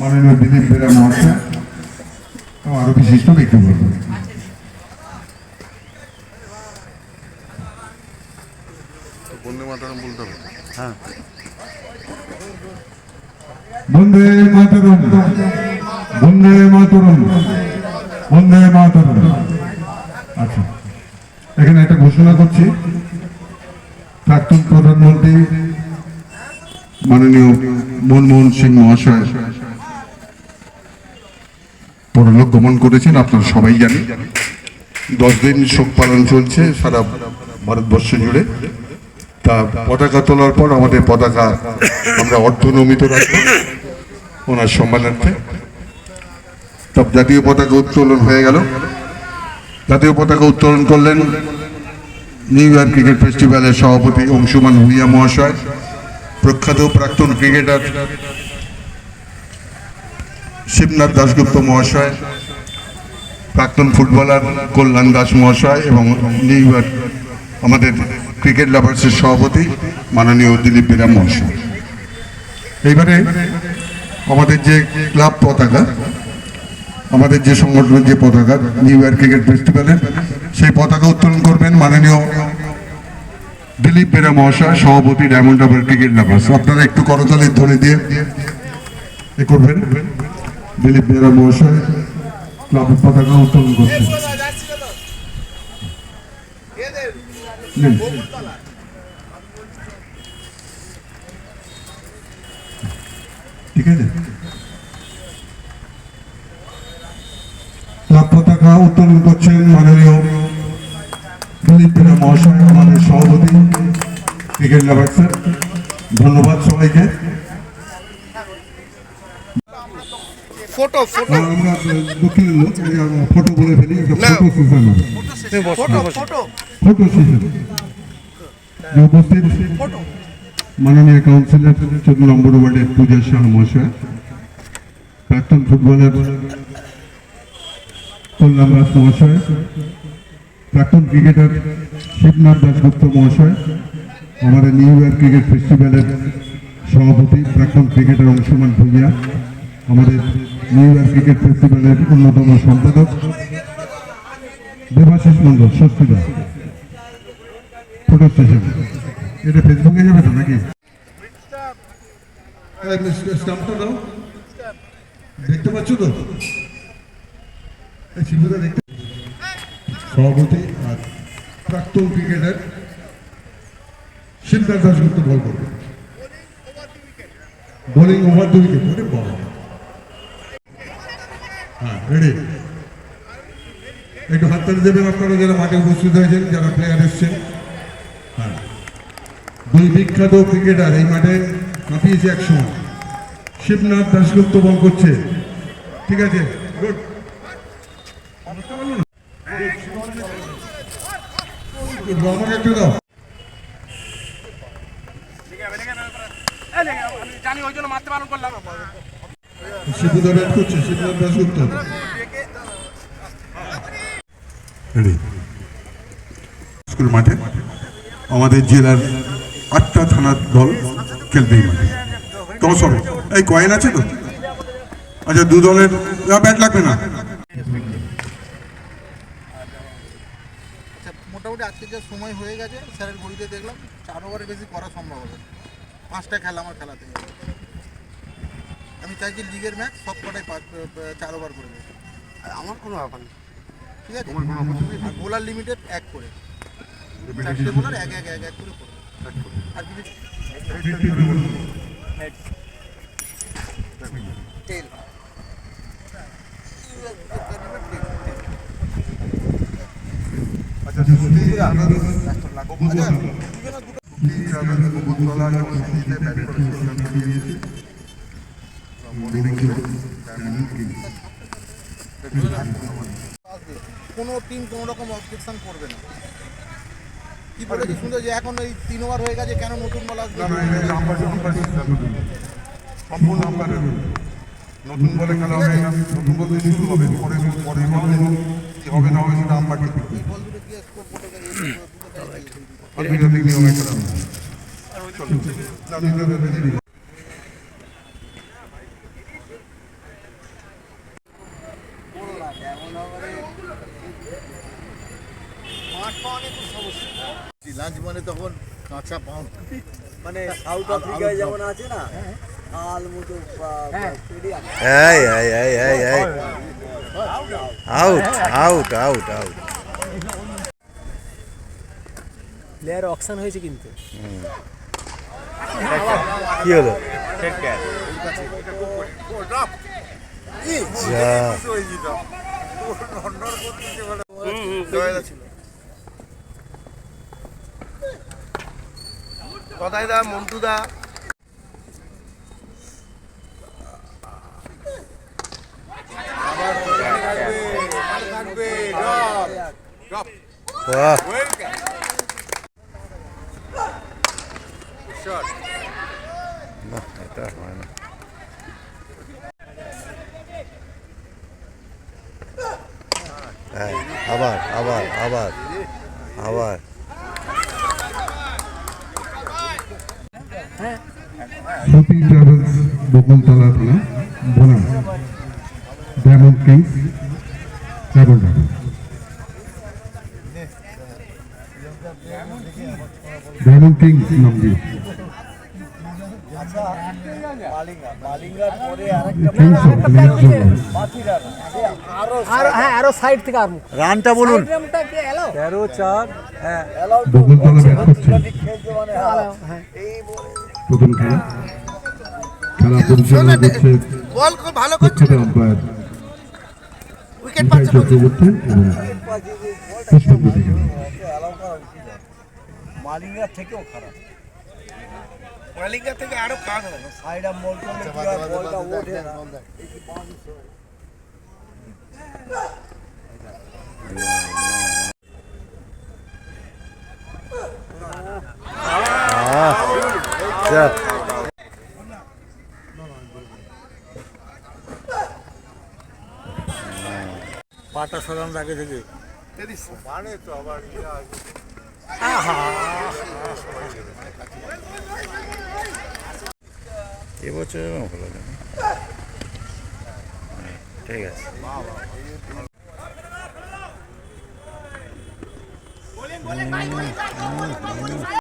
মাননীয় দিলীপ বেরা মহাশয়, এবং আরও বিশিষ্ট ব্যক্তিবর্গ। বন্দে মাতরম। বন্দে মাতরম। বন্দে মাতরম। আচ্ছা এখানে একটা ঘোষণা করছি। প্রাক্তন প্রধানমন্ত্রী মাননীয় মনমোহন সিং মহাশয় পরলোক গমন করেছেন, আপনারা সবাই জানেন। দশ দিন শোক পালন চলছে সারা ভারতবর্ষ জুড়ে। তা পতাকা তোলার পর আমাদের পতাকা আমরা অর্ধনমিত রাখব ওনার সম্মানার্থে। তা জাতীয় পতাকা উত্তোলন হয়ে গেল। জাতীয় পতাকা উত্তোলন করলেন নিউ ইয়র্ক ক্রিকেট ফেস্টিভ্যালের সভাপতি অংশুমান ভুইয়া মহাশয়, প্রখ্যাত প্রাক্তন ক্রিকেটার শিবনাথ দাশগুপ্ত মহাশয়, প্রাক্তন ফুটবলার কল্যাণ দাস মহাশয় এবং নিউ ইয়র্ক আমাদের ক্রিকেট লাভার্সের সভাপতি মাননীয় দিলীপ বেরা মহাশয়। এইবারে আমাদের যে ক্লাব পতাকা, আমাদের যে সংগঠনের যে পতাকা, নিউ ইয়র্ক ক্রিকেট ফেস্টিভ্যালের, সেই পতাকা উত্তোলন করবেন মাননীয় দিলীপ বেরা মহাশয়, সভাপতি ডায়মন্ড ক্রিকেট লাভার্স। আপনারা একটু করতালির ধ্বনি দিয়ে করবেন। দিলীপ বেরা মহাশয় ক্লাবের পতাকা উত্তোলন করছেন নিন। ঠিক আছে? ক্লাব পতাকা উত্তোলন করছেন মাননীয় দিলীপ বেরা মহাশয় আমাদের সভাপতি, ক্রিকেট লাভার্সের ধন্যবাদ সবাইকে। ফটো ফটো আমরা লোক ফটো বলে ফেলি photo session photo photo photo session যে উপস্থিত মাননীয় কাউন্সিলর চোদ্দ নম্বর ওয়ার্ডের পূজা শাহ মহাশয় প্রাক্তন ফুটবলার কল্যাণ দাস মহাশয় প্রাক্তন ক্রিকেটার শিবনাথ দাসগুপ্ত মহাশয় আমাদের নিউ ইয়র্ক ক্রিকেট ফেস্টিভ্যালের সভাপতি, প্রাক্তন ক্রিকেটার অংশমান ভূঁইয়া, আমাদের নিউ ইয়র্ক ক্রিকেট ফেস্টিভ্যালের অন্যতম সম্পাদক, দেবাশিস মন্ডল স্বস্তিদা ফটো স্টেশন এটা ফেসবুকে যাবে তো নাকি? দাও। দেখতে পাচ্ছ তো? শিবুদা দেখতে সভাপতি আর প্রাক্তন ক্রিকেটার শিবদাস দাসগুপ্ত বল করবে। বোলিং ওভার দু উইকেট বাবা হ্যাঁ রেডি একটু হাততালি দেবেন আপনারা যারা মাঠে উপস্থিত হয়েছেন যারা প্লেয়ার এসছেন হ্যাঁ দুই বিখ্যাত ক্রিকেটার এই মাঠে কাঁপিয়েছে একসময় শিবনাথ দাসগুপ্ত বল করছে ঠিক আছে গুড আমাকে একটু দাও মাঠে আমাদের জেলার আটটা থানার দল খেলবে এই এই কয়েন আছে তো আচ্ছা দু দলের ব্যাট লাগবে না মোটামুটি আজকে যে সময় হয়ে গেছে, স্যারের ঘড়িতে দেখলাম, চার ওভারের বেশি করা সম্ভব হবে। পাঁচটা খেলা আমার খেলাতে হবে। আমি চাইছি লিগের ম্যাচ সব কটাই পাঁচ চার ওভার করে দেবো আমার কোনো ব্যাপার নেই ঠিক আছে আর বোলার লিমিটেড এক করে চারটে বোলার এক এক এক এক করে করবে আর কিছু টেল আচ্ছা এবং ব্যাট করে কোনো টিম কোনো রকম অবজেকশন করবে না। কি বলেছি? শুনতে যে এখন এই তিন ওভার হয়ে গেছে কেন নতুন বল আসবে? সম্পূর্ণ নাম্বার নতুন বলে খেলা হবে নতুন বলতে শুরু হবে পরে পরে হবে না হবে সেটা আম্পায়ার ঠিক করবে আন্তর্জাতিক নিয়মে খেলা লাঞ্চ মানে তখন কাঁচা পাউন্ড মানে সাউথ আফ্রিকায় যেমন আছে না out out out out player auction হয়েছে কিন্তু। কি হলো? যা। কথাই দা মন্টু দা এটা হয় না এই, আবার আবার আবার। সতী ট্রাভেলস বকুলতলা থানা বনাম ডায়মন্ড কিংস ডাবল ডাবল নাম দিয়ে। মালিঙ্গা। মালিঙ্গার পরে আরেকটা কিংস অফ নিউজিল্যান্ড পাখিরার আরও আর হ্যাঁ আরও সাইড থেকে আর রানটা বলুন। সাইডটা কি এলো হ্যাঁ। বকুলতলা ব্যাট করছে মানে হ্যাঁ এই বলে প্রথম খেলা। খেলা পরিচালনা করছে বল খুব ভালো দক্ষতা আম্পায়ার উইকেট নিতাই চক্রবর্তী এবং পুষ্পেন্দ্র থেকে অ্যালাউ করা উচিত। নয়। মালিঙ্গার থেকেও খারাপ। মালিঙ্গা থেকে আরও খারাপ হবে সাইড করলে কি হয় বলটা ওঠে? না কি যা পাটা সরানোর আগে থেকে। এবছর হলো না ঠিক আছে। বোলিং বোলিং ভাই বোলিং ভাই বোলিং ভাই।